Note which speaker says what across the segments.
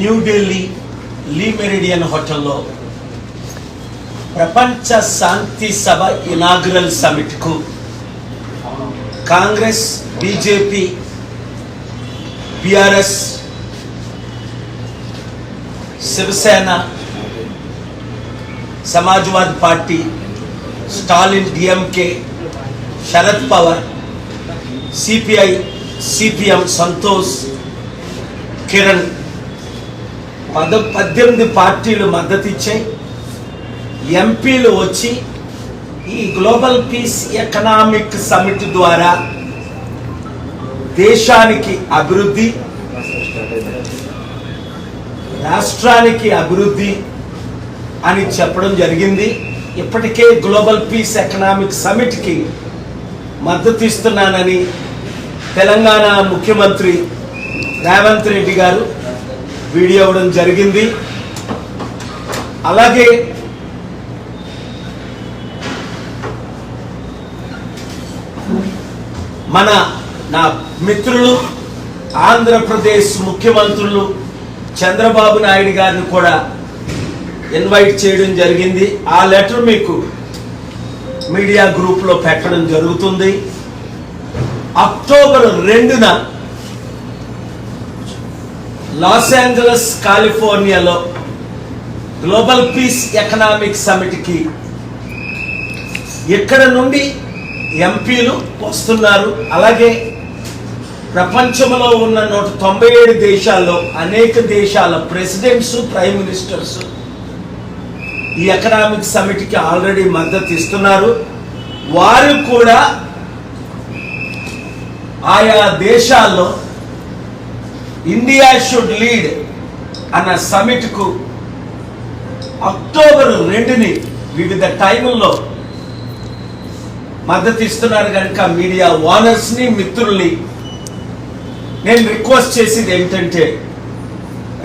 Speaker 1: న్యూఢిల్లీ లీ meridian హోటల్లో ప్రపంచ శాంతి సభ inaugural సమిట్కు Congress BJP BRS Shivsena Samajwad party Stalin DMK Sharad Pawar CPI CPM Santosh Kiran పద పద్దెనిమిది పార్టీలు మద్దతు ఇచ్చాయి. ఎంపీలు వచ్చి ఈ గ్లోబల్ పీస్ ఎకనామిక్ సమిట్ ద్వారా దేశానికి అభివృద్ధి రాష్ట్రానికి అభివృద్ధి అని చెప్పడం జరిగింది. ఇప్పటికే గ్లోబల్ పీస్ ఎకనామిక్ సమిట్కి మద్దతు ఇస్తున్నానని తెలంగాణ ముఖ్యమంత్రి రేవంత్ రెడ్డి గారు వీడియో అవ్వడం జరిగింది. అలాగే మన నా మిత్రులు ఆంధ్రప్రదేశ్ ముఖ్యమంత్రులు చంద్రబాబు నాయుడు గారిని కూడా ఇన్వైట్ చేయడం జరిగింది. ఆ లెటర్ మీకు మీడియా గ్రూప్లో పెట్టడం జరుగుతుంది. అక్టోబర్ రెండున లాస్ ఏంజలస్ కాలిఫోర్నియాలో గ్లోబల్ పీస్ ఎకనామిక్ సమిట్కి ఇక్కడ నుండి ఎంపీలు వస్తున్నారు. అలాగే ప్రపంచంలో ఉన్న నూట తొంభై ఏడు దేశాల్లో అనేక దేశాల ప్రెసిడెంట్స్ ప్రైమ్ మినిస్టర్స్ ఈ ఎకనామిక్ సమిట్కి ఆల్రెడీ మద్దతు ఇస్తున్నారు. వారు కూడా ఆయా దేశాల్లో ఇండియా షుడ్ లీడ్ అన్న సమిట్కు అక్టోబర్ రెండుని వివిధ టైముల్లో మద్దతు ఇస్తున్నారు కనుక మీడియా ఓనర్స్ని మిత్రుల్ని నేను రిక్వెస్ట్ చేసేది ఏమిటంటే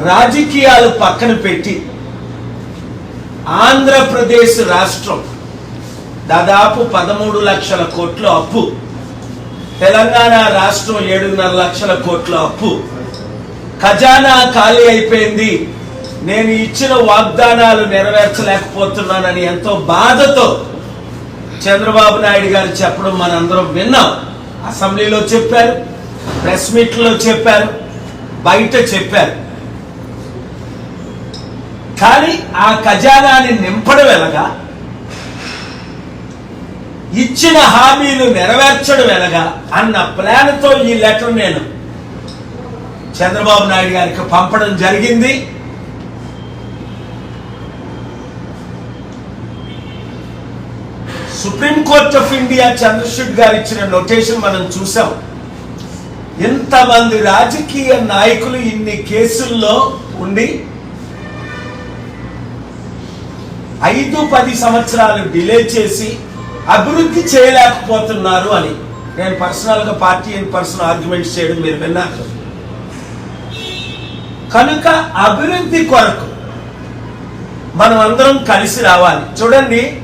Speaker 1: రాజకీయాలు పక్కన పెట్టి ఆంధ్రప్రదేశ్ రాష్ట్రం దాదాపు పదమూడు లక్షల కోట్ల అప్పు తెలంగాణ రాష్ట్రం ఏడున్నర లక్షల కోట్ల అప్పు ఖజానా ఖాళీ అయిపోయింది. నేను ఇచ్చిన వాగ్దానాలు నెరవేర్చలేకపోతున్నానని ఎంతో బాధతో చంద్రబాబు నాయుడు గారు చెప్పడం మనందరం విన్నాం. అసెంబ్లీలో చెప్పారు ప్రెస్ మీట్లో చెప్పారు బయట చెప్పారు. కానీ ఆ ఖజానాని నింపడం ఎలాగా? ఇచ్చిన హామీలు నెరవేర్చడం ఎలాగా? అన్న ప్లాన్తో ఈ లెటర్ నేను చంద్రబాబు నాయుడు గారికి పంపడం జరిగింది. Supreme court of India Chandrachud గారు ఇచ్చిన నోటేషన్ మనం చూసాం. ఎంతమంది రాజకీయ నాయకులు ఇన్ని కేసుల్లో ఉండి ఐదు పది సంవత్సరాలు డిలే చేసి అభివృద్ధి చేయలేకపోతున్నారు అని. నేను పర్సనల్గా పార్టీ అండ్ పర్సనల్ ఆర్గ్యుమెంట్స్ చేయడం మీరు విన్నారు. కనుక అభివృద్ధి కొరకు మనం అందరం కలిసి రావాలి. చూడండి.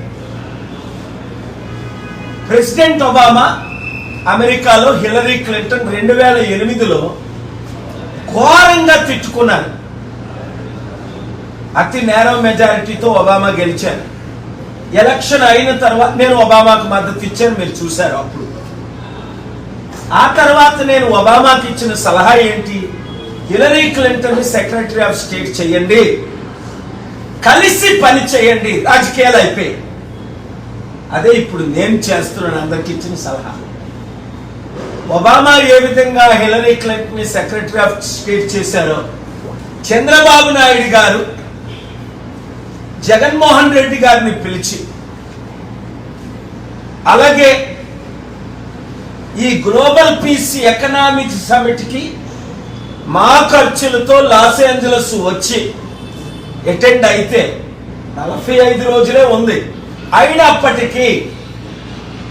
Speaker 1: ప్రెసిడెంట్ ఒబామా అమెరికాలో హిలరీ క్లింటన్ రెండు వేల ఎనిమిదిలో ఘోరంగా తిట్టుకున్నారు. అతి నేరం మెజారిటీతో ఒబామా గెలిచారు. ఎలక్షన్ అయిన తర్వాత నేను ఒబామాకు మద్దతు ఇచ్చాను మీరు చూశారు అప్పుడు. ఆ తర్వాత నేను ఒబామాకి ఇచ్చిన సలహా ఏంటి? Hillary Clinton secretary of state చేయండి. కలిసి పని చేయండి. రాజకీయాలు అయిపోయి అదే ఇప్పుడు నేను చేస్తున్నాను అందరికి ఇచ్చిన సలహా. ఒబామా ఏ విధంగా హిలరీ క్లింటన్ని సెక్రటరీ ఆఫ్ స్టేట్ చేశారో చంద్రబాబు నాయుడు గారు జగన్మోహన్ రెడ్డి గారిని పిలిచి అలాగే ఈ గ్లోబల్ పీస్ ఎకనామిక్ సమిట్కి మా ఖర్చులతో లాస్ ఏంజలస్ వచ్చి అటెండ్ అయితే నలభై ఐదు రోజులే ఉంది. అయినప్పటికీ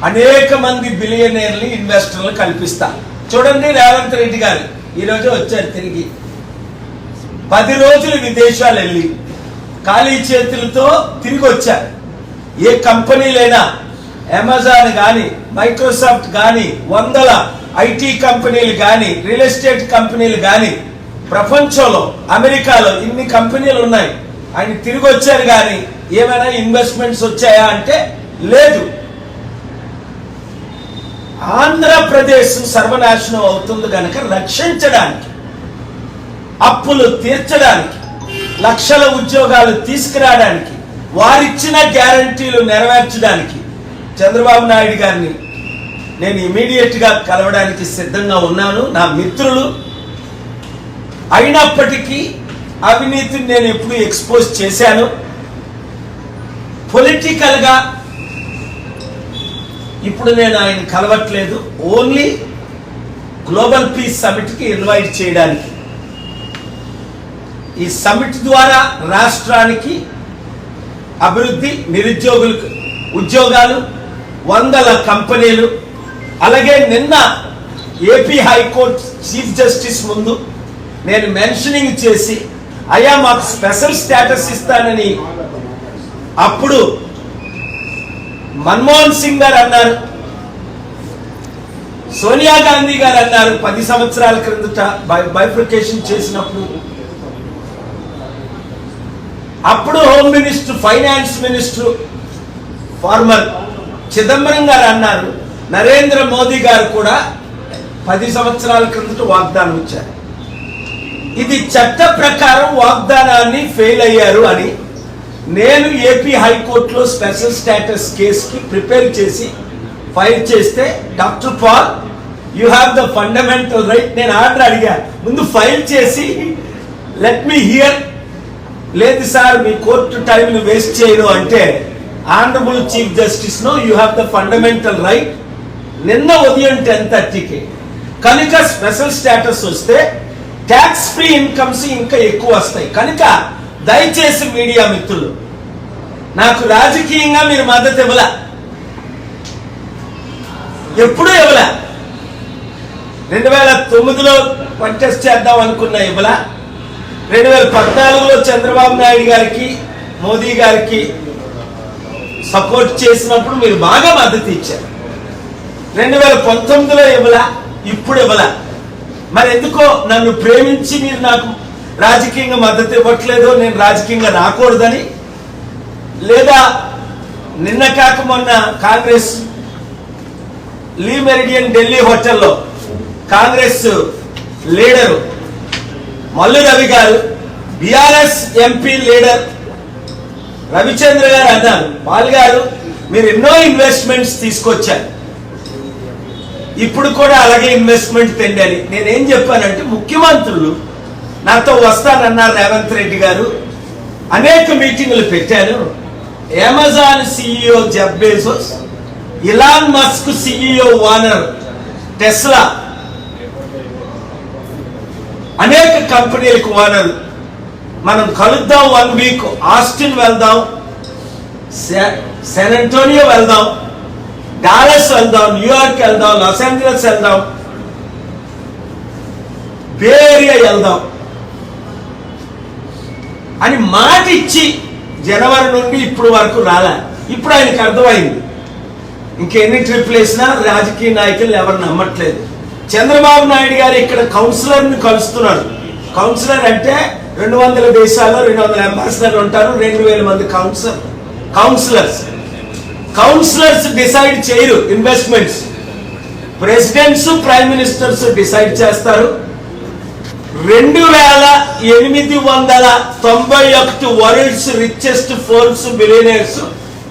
Speaker 1: అనేక మంది బిలియనీర్లు ఇన్వెస్టర్లు కల్పిస్తా చూడండి రేవంత్ రెడ్డి గారు ఈరోజు వచ్చారు తిరిగి. పది రోజులు విదేశాలు వెళ్ళి ఖాళీ చేతులతో తిరిగి వచ్చారు. ఏ కంపెనీలైనా అమెజాన్ కానీ మైక్రోసాఫ్ట్ కానీ వందల ఐటీ కంపెనీలు కానీ రియల్ ఎస్టేట్ కంపెనీలు కానీ ప్రపంచంలో అమెరికాలో ఇన్ని కంపెనీలు ఉన్నాయి. ఆయన తిరిగి వచ్చారు కానీ ఏమైనా ఇన్వెస్ట్మెంట్స్ వచ్చాయా అంటే లేదు. ఆంధ్రప్రదేశ్ సర్వనాశనం అవుతుంది కనుక రక్షించడానికి అప్పులు తీర్చడానికి లక్షల ఉద్యోగాలు తీసుకురావడానికి వారిచ్చిన గ్యారంటీలు నెరవేర్చడానికి చంద్రబాబు నాయుడు గారిని నేను ఇమీడియట్గా కలవడానికి సిద్ధంగా ఉన్నాను. నా మిత్రులు అయినప్పటికీ అవినీతిని నేను ఎప్పుడు ఎక్స్పోజ్ చేశాను. పొలిటికల్గా ఇప్పుడు నేను ఆయన కలవట్లేదు. ఓన్లీ గ్లోబల్ పీస్ సమిట్కి ఇన్వైట్ చేయడానికి. ఈ సమిట్ ద్వారా రాష్ట్రానికి అభివృద్ధి నిరుద్యోగులకు ఉద్యోగాలు వందల కంపెనీలు అలాగే నిన్న ఏపీ హైకోర్టు చీఫ్ జస్టిస్ ముందు నేను మెన్షనింగ్ చేసి అయ్యా మాకు స్పెషల్ స్టేటస్ ఇస్తానని అప్పుడు మన్మోహన్ సింగ్ గారు అన్నారు సోనియా గాంధీ గారు అన్నారు పది సంవత్సరాల క్రిందట బైఫ్రికేషన్ చేసినప్పుడు. అప్పుడు home minister finance minister former Chidambaram గారు అన్నారు నరేంద్ర మోదీ గారు కూడా పది సంవత్సరాల క్రిందట వాగ్దానం ఇచ్చారు. ఇది చట్ట ప్రకారం వాగ్దానాన్ని ఫెయిల్ అయ్యారు అని నేను ఏపీ హైకోర్టులో స్పెషల్ స్టేటస్ కేసుకి ప్రిపేర్ చేసి ఫైల్ చేస్తే doctor Paul you have the fundamental right. నేను ఆర్డర్ అడిగా ముందు ఫైల్ చేసి లెట్ మీ హియర్. లేదు సార్ మీ కోర్టు టైంని వేస్ట్ చేయను అంటే honourable chief justice no you have the fundamental right. నిన్న ఉదయం టెన్ థర్టీకి. కనుక స్పెషల్ స్టేటస్ వస్తే ట్యాక్స్ ఫ్రీ ఇన్కమ్స్ ఇంకా ఎక్కువ వస్తాయి. కనుక దయచేసి మీడియా మిత్రులు నాకు రాజకీయంగా మీరు మద్దతు ఇవ్వలే? ఎప్పుడూ ఇవ్వలే? రెండు వేల తొమ్మిదిలో కంటెస్ట్ చేద్దాం అనుకున్న ఇవ్వలా? రెండు వేల పద్నాలుగులో చంద్రబాబు నాయుడు గారికి మోదీ గారికి సపోర్ట్ చేసినప్పుడు మీరు బాగా మద్దతు ఇచ్చారు. రెండు వేల పంతొమ్మిదిలో ఇవ్వలా ఇప్పుడు ఇవ్వలా. మరి ఎందుకో నన్ను ప్రేమించి మీరు నాకు రాజకీయంగా మద్దతు ఇవ్వట్లేదు నేను రాజకీయంగా రాకూడదని. లేదా నిన్న కాక మొన్న కాంగ్రెస్ లీ మెరిడియన్ ఢిల్లీ హోటల్లో కాంగ్రెస్ లీడరు మల్లు రవి గారు బిఆర్ఎస్ ఎంపీ లీడర్ రవిచంద్ర గారు అన్నారు. పాల్ గారు మీరు ఎన్నో ఇన్వెస్ట్మెంట్స్ తీసుకొచ్చారు. ఇప్పుడు కూడా అలాగే ఇన్వెస్ట్మెంట్ తెండాలి నేనేం చెప్పానంటే ముఖ్యమంత్రులు నాతో వస్తానన్నారు రేవంత్ రెడ్డి గారు. అనేక మీటింగులు పెట్టాను. Amazon CEO Jeff Bezos Elon Musk CEO owner Tesla అనేక కంపెనీలకు ఓనర్ మనం కలుద్దాం వన్ వీక్ ఆస్టిన్ వెళ్దాం సెన్ అంటోనియో వెళ్దాం. డాలస్ వెళ్దాం న్యూయార్క్ వెళ్దాం లాస్ ఏంజలస్ వెళ్దాం. బే ఏరియా వెళ్దాం. అని మాట ఇచ్చి జనవరి నుండి ఇప్పుడు వరకు రాలే. ఇప్పుడు ఆయనకు అర్థమైంది. ఇంకెన్ని ట్రిప్లు వేసినా రాజకీయ నాయకులు ఎవరు నమ్మట్లేదు. చంద్రబాబు నాయుడు గారు ఇక్కడ కౌన్సిలర్ని కలుస్తున్నారు. కౌన్సిలర్ అంటే రెండు వందల దేశాల్లో రెండు వందల అంబాసిడర్లు ఉంటారు రెండు వేల మంది కౌన్సిలర్. కౌన్సిలర్స్. కౌన్సిలర్స్ డిసైడ్ చేయరు investments presidents prime ministers decide చేస్తారు. రెండు వేల ఎనిమిది వందల తొంభై ఒకటి world's richest Forbes billionaires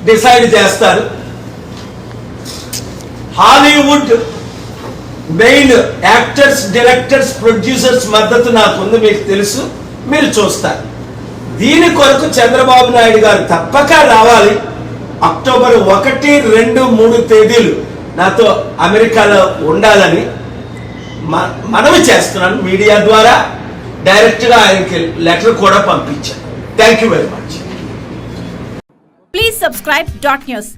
Speaker 1: decide చేస్తారు. Hollywood main actors directors producers మద్దతు నాకు ఉంది మీకు తెలుసు. మీరు చూస్తారు. దీని కొరకు చంద్రబాబు నాయుడు గారు తప్పక రావాలి. అక్టోబర్ ఒకటి రెండు మూడు తేదీలు నాతో అమెరికాలో ఉండాలని మనవి చేస్తున్నాను మీడియా ద్వారా. డైరెక్ట్గా ఆయనకి లెటర్ కూడా పంపించాను. Thank you very much.
Speaker 2: Please subscribe dot news.